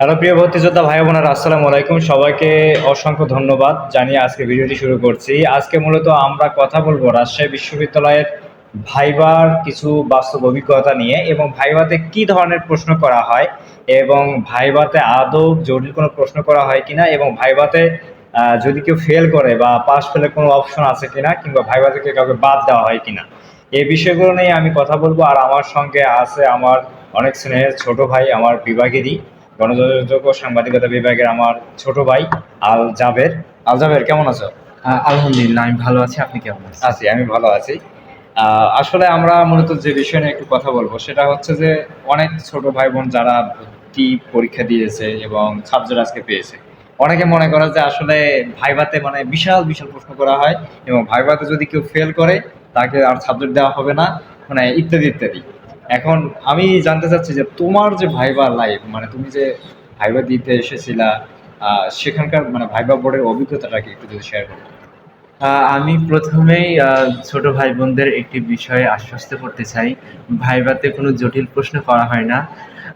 Hello প্রিয় ভর্তিযোদ্ধা ভাই বোনেরা, আসসালামু আলাইকুম। সবাইকে অসংখ্য ধন্যবাদ জানিয়ে আজকে ভিডিওটি শুরু করছি। আজকে মূলত আমরা কথা বলব রাজশাহী বিশ্ববিদ্যালয়ের ভাইবার কিছু বাস্তব অভিজ্ঞতা নিয়ে এবং ভাইবাতে কি ধরনের প্রশ্ন করা হয় এবং ভাইবাতে আদৌ জটিল কোনো প্রশ্ন করা হয় কিনা এবং ভাইবাতে যদি কেউ ফেল করে বা পাস ফেলের কোনো অপশন আছে কিনা কিংবা ভাইবা থেকে কাউকে বাদ দেওয়া হয় কিনা, এই বিষয়গুলো নিয়ে আমি কথা বলব। আর আমার সঙ্গে আছে আমার অনেক স্নেহের ছোট ভাই, আমার বিভাগেরই গণযোগাযোগ ও সাংবাদিকতা বিভাগের আমার ছোট ভাই আল জাবের। আল জাবের কেমন আছো? আলহামদুলিল্লাহ আমি ভালো আছি। আপনি কেমন আছেন? আছি আমি ভালো আছি। আসলে আমরা মূলত যে বিষয় নিয়ে একটু কথা বলব সেটা হচ্ছে যে অনেক ছোট ভাই বোন যারা ভর্তি পরীক্ষা দিয়েছে এবং সাবজেক্ট আজকে পেয়েছে অনেকে মনে করে যে আসলে ভাইভাতে মানে বিশাল বিশাল প্রশ্ন করা হয় এবং ভাইভাতে যদি কেউ ফেল করে তাকে আর সাবজেক্ট দেওয়া হবে না মানে ইত্যাদি ইত্যাদি। এখন আমি জানতে চাচ্ছি যে তোমার যে ভাইবা লাইফ মানে তুমি যে ভাইবা দিতে এসেছিলা সেখানকার মানে ভাইবা বোর্ডের অভিজ্ঞতাটাকে একটু যদি শেয়ার করো? আমি প্রথমেই ছোট ভাই বোনদের একটি বিষয়ে আশ্বস্ত করতে চাই। ভাইভাতে কোনো জটিল প্রশ্ন করা হয় না।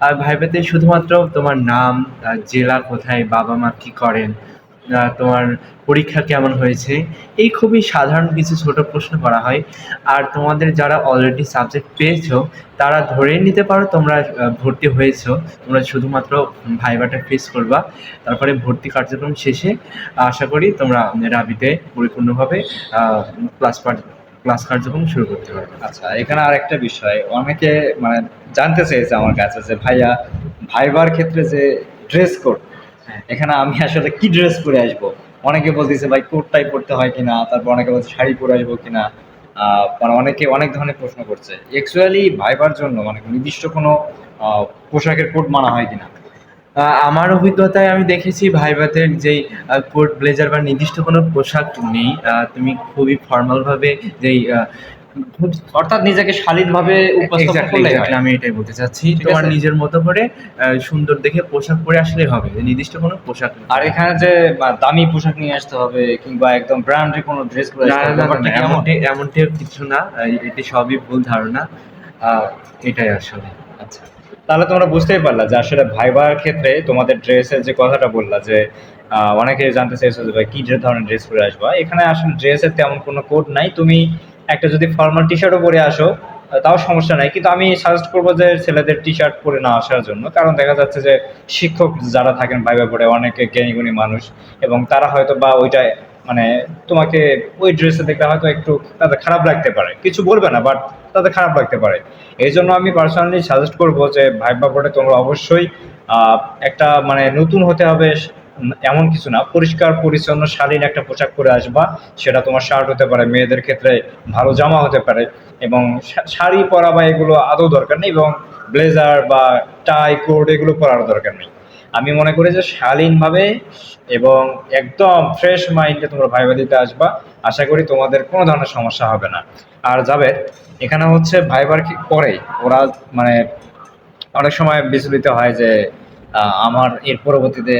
আর ভাইভাতে শুধুমাত্র তোমার নাম জেলা কোথায়, বাবা মা কি করেন তোমার পরীক্ষা কেমন হয়েছে? এই খুবই সাধারণ কিছু ছোট প্রশ্ন করা হয়। আর তোমাদের যারা অলরেডি সাবজেক্ট পেয়েছ, তারা ধরে নিতে পারো তোমরা ভর্তি হয়েছো। তোমরা শুধুমাত্র ভাইভাটা ফেস করবা। তারপরে ভর্তি কার্যক্রম শেষে আশা করি তোমরা রাবিতে পরিপূর্ণভাবে ক্লাস ক্লাস কার্যক্রম শুরু করতে পারবে। আচ্ছা এখানে আর একটা বিষয়। অনেকে মানে জানতে চেয়েছে আমার কাছে যে ভাইয়া ভাইবার ক্ষেত্রে যে ড্রেস কোড। এখানে আমি আসলে কি ড্রেস পরে আসব? অনেকে বলতেছে, ভাই, কোটটাই পরতে হয় কিনা? তারপর অনেকে বলছে, শাড়ি পরে আসব কিনা? মানে অনেকে অনেক ধরনের প্রশ্ন করছে। অ্যাকচুয়ালি ভাইবার জন্য মানে নির্দিষ্ট কোনো পোশাকের কোড মানা হয় কিনা? আমার অভিজ্ঞতায় আমি দেখেছি ভাইভাতের যেই কোট, ব্লেজার বা নির্দিষ্ট কোনো পোশাক নেই। তুমি খুবই ফর্মালভাবে যেই অর্থাৎ নিজেকে শালীনভাবে উপস্থাপন আমি এটাই বলতে চাচ্ছি তোমার নিজের মতো করে সুন্দর দেখে পোশাক পরে আসলে হবে নির্দিষ্ট কোনো পোশাক আর এখানে যে দামি পোশাক নিয়ে আসতে হবে কিংবা একদম ব্র্যান্ডের কোনো ড্রেস পরে? এমনটি কিছু না এটি সবই ভুল ধারণা এটাই আসলে আচ্ছা। তাহলে তোমরা বুঝতেই পারলা যে আসলে ভাইবার ক্ষেত্রে তোমাদের ড্রেসের যে কথাটা বললা যে অনেকে জানতে চাইছো যে ভাই কি ধরনের ড্রেস পরে আসবা? এখানে আসলে ড্রেসের তেমন কোনো কোড নাই তুমি একটা যদি ফর্মাল টি শার্টও পরে আসো, তাও সমস্যা নাই। কিন্তু আমি সাজেস্ট করব যে ছেলেদের টি শার্ট পরে না আসার জন্য। কারণ দেখা যাচ্ছে যে শিক্ষক যারা থাকেন ভাইবা পরে অনেকে জ্ঞানী গুণী মানুষ এবং তারা হয়তো বা ওইটা মানে তোমাকে ওই ড্রেসে দেখলে হয়তো একটু তাদের খারাপ লাগতে পারে। কিছু বলবে না বাট তাদের খারাপ লাগতে পারে। এই জন্য আমি পার্সোনালি সাজেস্ট করব যে ভাইবা বোর্ডে তোমরা অবশ্যই একটা মানে নতুন হতে হবে এমন কিছু না। পরিষ্কার, পরিচ্ছন্ন, শালীন একটা পোশাক পরে আসবা, সেটা তোমার শার্ট হতে পারে, মেয়েদের ক্ষেত্রে ভালো জামা হতে পারে এবং শাড়ি পরা বা এগুলো আদৌ দরকার নেই এবং ব্লেজার বা টাই কোট এগুলো পরার দরকার নেই। আমি মনে করি যে শালীনভাবে এবং একদম ফ্রেশ মাইন্ডে তোমরা ভাইবা দিতে আসবা, আশা করি তোমাদের কোনো ধরনের সমস্যা হবে না। আর যাবে এখানে হচ্ছে ভাইবার কি পরে ওরা মানে অনেক সময় বিচলিত হয় যে আমার এর পরবর্তীতে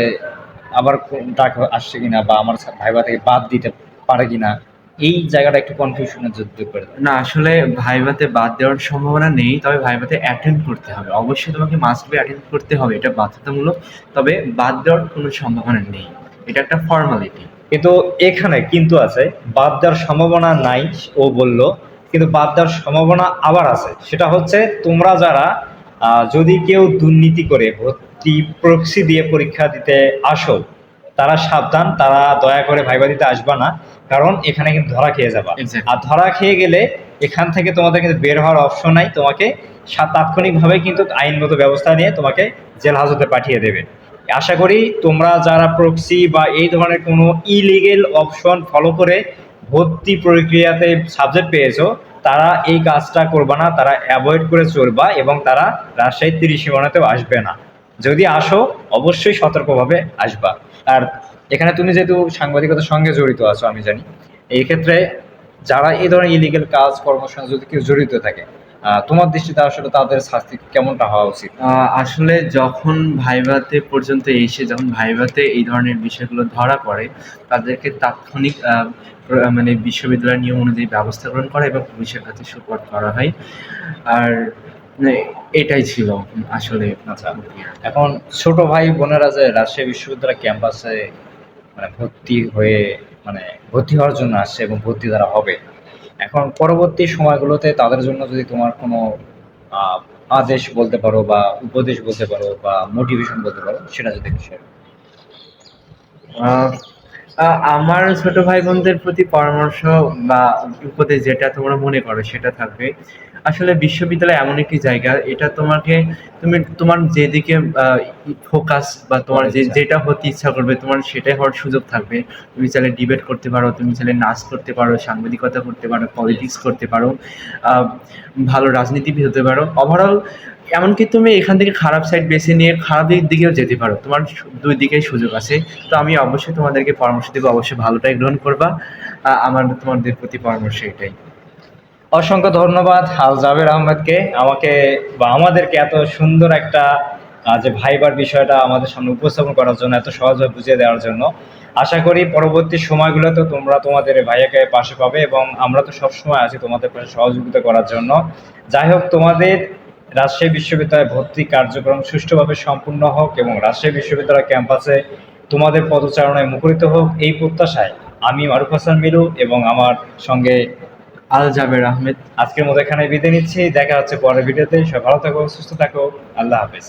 আবার ডাক আসছে কিনা বা আমার ভাইবা থেকে বাদ দিতে পারে কিনা এই জায়গাটা একটু কনফিউশনের যুদ্ধ করে না আসলে ভাইভাতে বাদ দেওয়ার সম্ভাবনা নেই তবে ভাইভাতে অ্যাটেন্ড করতে হবে। অবশ্যই তোমাকে মাস্ট বি অ্যাটেন্ড করতে হবে এটা বাধ্যতামূলক তবে বাদ দেওয়ার কোনো সম্ভাবনা নেই। এটা একটা ফর্মালিটি কিন্তু এখানে কিন্তু আছে বাদ দেওয়ার সম্ভাবনা নাই ও বলল কিন্তু বাদ দেওয়ার সম্ভাবনা আবার আছে। সেটা হচ্ছে তোমরা যারা যদি কেউ দুর্নীতি করে ভর্তি প্রক্সি দিয়ে পরীক্ষা দিতে আসো। তারা সাবধান তারা দয়া করে ভাইবা দিতে আসবা না কারণ এখানে কিন্তু ধরা খেয়ে যাবা. আর ধরা খেয়ে গেলে এখান থেকে তোমাদের কিন্তু বের হওয়ার অপশন নাই তোমাকে তাৎক্ষণিকভাবে কিন্তু আইনগত ব্যবস্থা নিয়ে তোমাকে জেল হাজতে পাঠিয়ে দেবে। আশা করি তোমরা যারা প্রক্সি বা এই ধরনের কোনো ইলিগেল অপশন ফলো করে ভর্তি প্রক্রিয়াতে সাবজেক্ট পেয়েছ তারা এই কাজটা করবা না তারা অ্যাভয়েড করে চলবা এবং তারা রাজশাহী তিরিশ সীমানাতেও আসবে না। যদি আসো, অবশ্যই সতর্কভাবে আসবা। আর এখানে তুমি যেহেতু সাংবাদিকতার সঙ্গে জড়িত আছো, আমি জানি, এই ক্ষেত্রে যারা এই ধরনের ইলিগেল কাজ কর্মের সঙ্গে যদি কেউ জড়িত থাকে তোমার দৃষ্টিতে আসলে তাদের শাস্তি কেমনটা হওয়া উচিত? আসলে যখন ভাইভাতে পর্যন্ত এসে, যখন ভাইভাতে এই ধরনের বিষয়গুলো ধরা পড়ে, তাদেরকে তাৎক্ষণিক মানে বিশ্ববিদ্যালয়ের নিয়ম অনুযায়ী ব্যবস্থা গ্রহণ করা এবং পুলিশের কাছে সুপোর্ট করা হয়। আর এটাই ছিল আসলে। আচ্ছা এখন ছোট ভাই বোনেরা যে রাজশাহী বিশ্ববিদ্যালয় ক্যাম্পাসে মানে ভর্তি হয়ে মানে ভর্তি হওয়ার জন্য আসছে এবং ভর্তি যারা হবে এখন পরবর্তী সময়গুলোতে তাদের জন্য যদি তোমার কোনো আদেশ বলতে পারো বা উপদেশ বলতে পারো বা মোটিভেশন বলতে পারো সেটা যদি আমার ছোট ভাই বোনদের প্রতি পরামর্শ বা উপদেশ যেটা তোমরা মনে করো সেটা থাকবে। আসলে বিশ্ববিদ্যালয় এমন একটি জায়গা এটা তোমাকে তুমি তোমার যেদিকে ফোকাস বা তোমার যে আচ্ছা। যেটা হতে ইচ্ছা করবে তোমার সেটাই হওয়ার সুযোগ থাকবে। তুমি চাইলে ডিবেট করতে পারো তুমি চাইলে নাচ করতে পারো সাংবাদিকতা করতে পারো পলিটিক্স করতে পারো ভালো রাজনীতিবিদ হতে পারো। ওভারঅল এমনকি তুমি এখান থেকে খারাপ সাইড বেছে নিয়ে খারাপ দিক দিকেও যেতে পারো। তোমার দুই দিকেই সুযোগ আছে। তো আমি অবশ্যই তোমাদেরকে পরামর্শ দেবো অবশ্যই ভালোটাই গ্রহণ করবা। আমার তোমাদের প্রতি পরামর্শ এটাই। অসংখ্য ধন্যবাদ আল জাবের আহমেদকে। আমাকে বা আমাদেরকে এত সুন্দর একটা যে ভাইবার বিষয়টা আমাদের সামনে উপস্থাপন করার জন্য, এত সহজভাবে বুঝিয়ে দেওয়ার জন্য। আশা করি পরবর্তী সময়গুলোতে তোমরা তোমাদের ভাইয়াকে পাশে পাবে এবং আমরা তো সবসময় আছি তোমাদের পাশে সহযোগিতা করার জন্য। যাই হোক, তোমাদের রাজশাহী বিশ্ববিদ্যালয়ে ভর্তি কার্যক্রম সুষ্ঠুভাবে সম্পূর্ণ হোক এবং রাজশাহী বিশ্ববিদ্যালয় ক্যাম্পাসে তোমাদের পদচারণায় মুখরিত হোক, এই প্রত্যাশায় আমি মারুফ হাসান মিলু এবং আমার সঙ্গে আল জাবের আহমেদ। আজকের মতো এখানে বিদায় নিচ্ছি। দেখা হচ্ছে পরের ভিডিওতে। সবাই ভালো থাকো, সুস্থ থাকো। আল্লাহ হাফেজ।